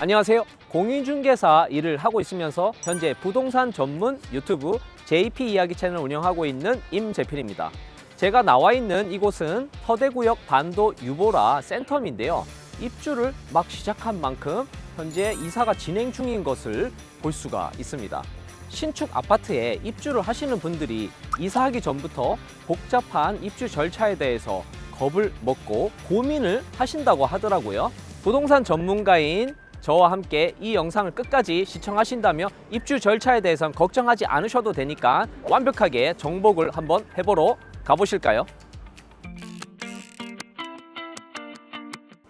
안녕하세요. 공인중개사 일을 하고 있으면서 현재 부동산 전문 유튜브 JP 이야기 채널 운영하고 있는 임재필입니다. 제가 나와 있는 이곳은 서대구역 반도 유보라 센텀인데요. 입주를 막 시작한 만큼 현재 이사가 진행 중인 것을 볼 수가 있습니다. 신축 아파트에 입주를 하시는 분들이 이사하기 전부터 복잡한 입주 절차에 대해서 겁을 먹고 고민을 하신다고 하더라고요. 부동산 전문가인 저와 함께 이 영상을 끝까지 시청하신다면 입주 절차에 대해서는 걱정하지 않으셔도 되니까 완벽하게 정복을 한번 해보러 가보실까요?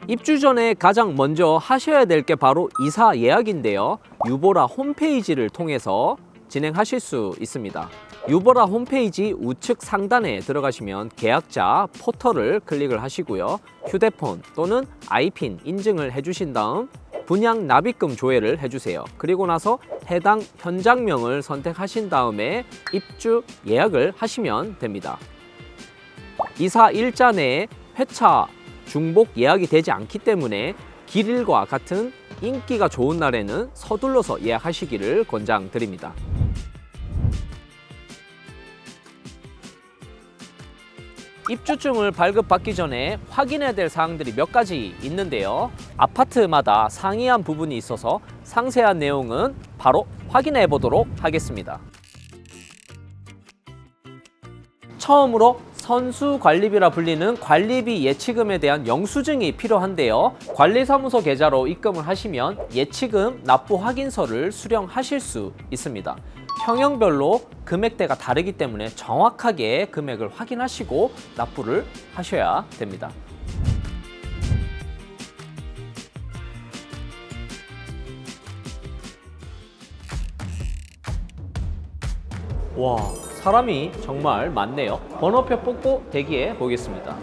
입주 전에 가장 먼저 하셔야 될 게 바로 이사 예약인데요. 유보라 홈페이지를 통해서 진행하실 수 있습니다. 유보라 홈페이지 우측 상단에 들어가시면 계약자 포털을 클릭을 하시고요. 휴대폰 또는 아이핀 인증을 해주신 다음 분양 납입금 조회를 해주세요. 그리고 나서 해당 현장명을 선택하신 다음에 입주 예약을 하시면 됩니다. 이사 일자 내에 회차 중복 예약이 되지 않기 때문에 길일과 같은 인기가 좋은 날에는 서둘러서 예약하시기를 권장드립니다. 입주증을 발급받기 전에 확인해야 될 사항들이 몇 가지 있는데요. 아파트마다 상이한 부분이 있어서 상세한 내용은 바로 확인해 보도록 하겠습니다. 처음으로 선수 관리비라 불리는 관리비 예치금에 대한 영수증이 필요한데요. 관리사무소 계좌로 입금을 하시면 예치금 납부 확인서를 수령하실 수 있습니다. 평형별로 금액대가 다르기 때문에 정확하게 금액을 확인하시고 납부를 하셔야 됩니다. 와, 사람이 정말 많네요. 번호표 뽑고 대기해 보겠습니다.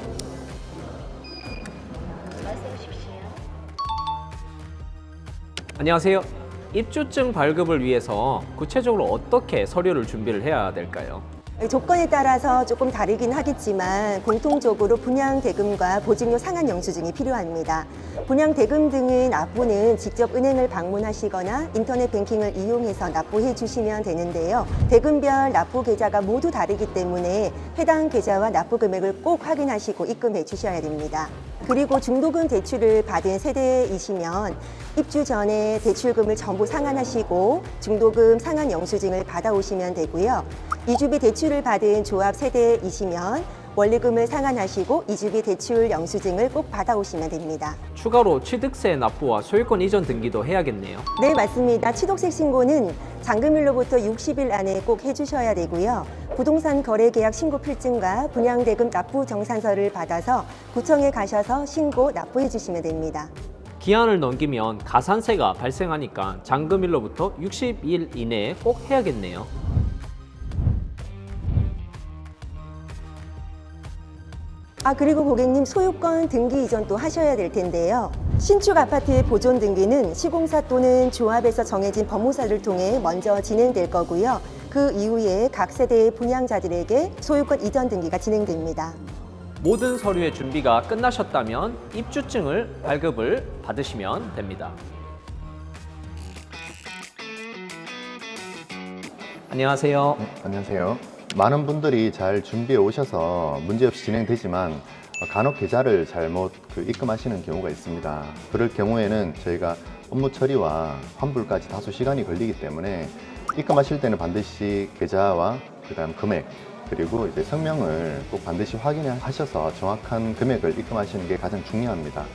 안녕하세요. 입주증 발급을 위해서 구체적으로 어떻게 서류를 준비를 해야 될까요? 조건에 따라서 조금 다르긴 하겠지만 공통적으로 분양 대금과 보증료 상한 영수증이 필요합니다. 분양 대금 등의 납부는 직접 은행을 방문하시거나 인터넷 뱅킹을 이용해서 납부해 주시면 되는데요. 대금별 납부 계좌가 모두 다르기 때문에 해당 계좌와 납부 금액을 꼭 확인하시고 입금해 주셔야 됩니다. 그리고 중도금 대출을 받은 세대이시면 입주 전에 대출금을 전부 상환하시고 중도금 상환 영수증을 받아오시면 되고요. 이주비 대출을 받은 조합 세대이시면 원리금을 상환하시고 이주비 대출 영수증을 꼭 받아오시면 됩니다. 추가로 취득세 납부와 소유권 이전 등기도 해야겠네요. 네, 맞습니다. 취득세 신고는 잔금일로부터 60일 안에 꼭 해주셔야 되고요. 부동산 거래 계약 신고 필증과 분양대금 납부 정산서를 받아서 구청에 가셔서 신고 납부해 주시면 됩니다. 기한을 넘기면 가산세가 발생하니까 잔금일로부터 60일 이내에 꼭 해야겠네요. 아 그리고 고객님 소유권 등기 이전도 하셔야 될 텐데요. 신축 아파트의 보존 등기는 시공사 또는 조합에서 정해진 법무사를 통해 먼저 진행될 거고요. 그 이후에 각 세대의 분양자들에게 소유권 이전 등기가 진행됩니다. 모든 서류의 준비가 끝나셨다면 입주증을 발급을 받으시면 됩니다. 안녕하세요. 네, 안녕하세요. 많은 분들이 잘 준비해 오셔서 문제없이 진행되지만 어, 간혹 계좌를 잘못 그 입금하시는 경우가 있습니다. 그럴 경우에는 저희가 업무 처리와 환불까지 다소 시간이 걸리기 때문에 입금하실 때는 반드시 계좌와 그다음 금액 그리고 이제 성명을 꼭 반드시 확인하셔서 정확한 금액을 입금하시는 게 가장 중요합니다.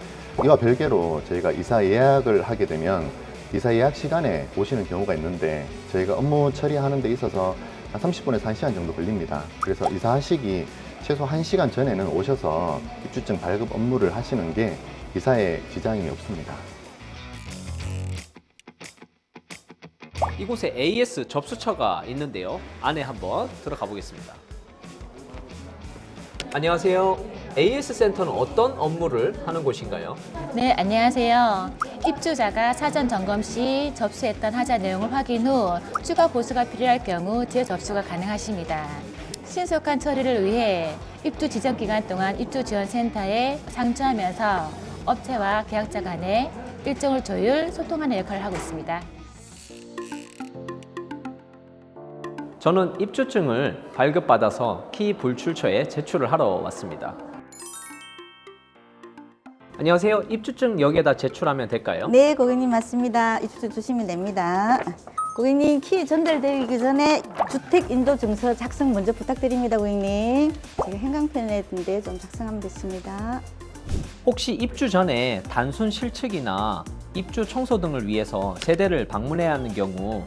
이와 별개로 저희가 이사 예약을 하게 되면 이사 예약 시간에 오시는 경우가 있는데 저희가 업무 처리하는 데 있어서 한 30분에서 1시간 정도 걸립니다. 그래서 이사하시기 최소 1시간 전에는 오셔서 입주증 발급 업무를 하시는 게 이사에 지장이 없습니다. 이곳에 AS 접수처가 있는데요. 안에 한번 들어가 보겠습니다. 안녕하세요. AS 센터는 어떤 업무를 하는 곳인가요? 네, 안녕하세요. 입주자가 사전 점검 시 접수했던 하자 내용을 확인 후 추가 보수가 필요할 경우 재접수가 가능하십니다. 신속한 처리를 위해 입주 지정 기간 동안 입주 지원 센터에 상주하면서 업체와 계약자 간에 일정을 조율, 소통하는 역할을 하고 있습니다. 저는 입주증을 발급받아서 키 불출처에 제출을 하러 왔습니다. 안녕하세요. 입주증 여기에다 제출하면 될까요? 네, 고객님 맞습니다. 입주 주시면 됩니다. 고객님 키 전달되기 전에 주택 인도 증서 작성 먼저 부탁드립니다, 고객님. 제가 행강편에 있는데 좀 작성하면 됐습니다. 혹시 입주 전에 단순 실측이나 입주 청소 등을 위해서 세대를 방문해야 하는 경우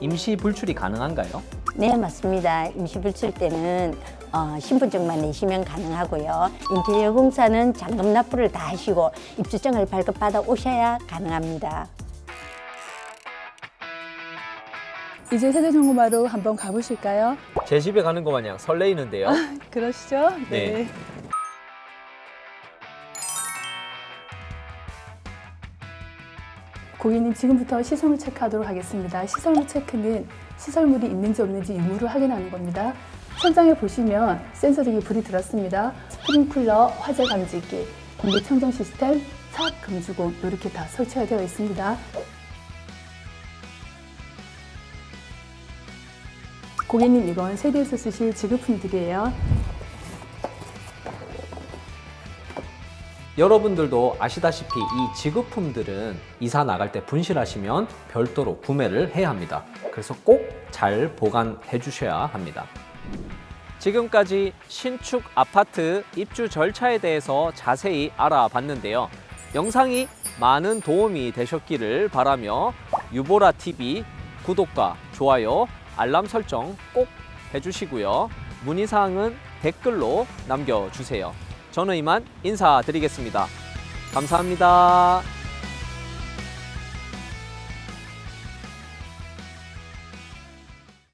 임시 불출이 가능한가요? 네, 맞습니다. 임시불출 때는 어, 신분증만 내시면 가능하고요. 인테리어 공사는 잔금 납부를 다 하시고 입주증을 발급받아 오셔야 가능합니다. 이제 세대정보마루 한번 가보실까요? 제 집에 가는 것 마냥 설레이는데요. 그러시죠? 네. 고객님 지금부터 시설물 체크하도록 하겠습니다. 시설물 체크는 시설물이 있는지 없는지 유무를 확인하는 겁니다. 천장에 보시면 센서등이 불이 들었습니다. 스프링클러, 화재 감지기, 공기 청정 시스템, 차악 금주공 이렇게 다 설치가 되어 있습니다. 고객님 이건 세대에서 쓰실 지급품들이에요. 여러분들도 아시다시피 이 지급품들은 이사 나갈 때 분실하시면 별도로 구매를 해야 합니다. 그래서 꼭 잘 보관해 주셔야 합니다. 지금까지 신축 아파트 입주 절차에 대해서 자세히 알아봤는데요. 영상이 많은 도움이 되셨기를 바라며 유보라 TV 구독과 좋아요, 알람 설정 꼭 해주시고요. 문의사항은 댓글로 남겨주세요. 저는 이만 인사드리겠습니다. 감사합니다.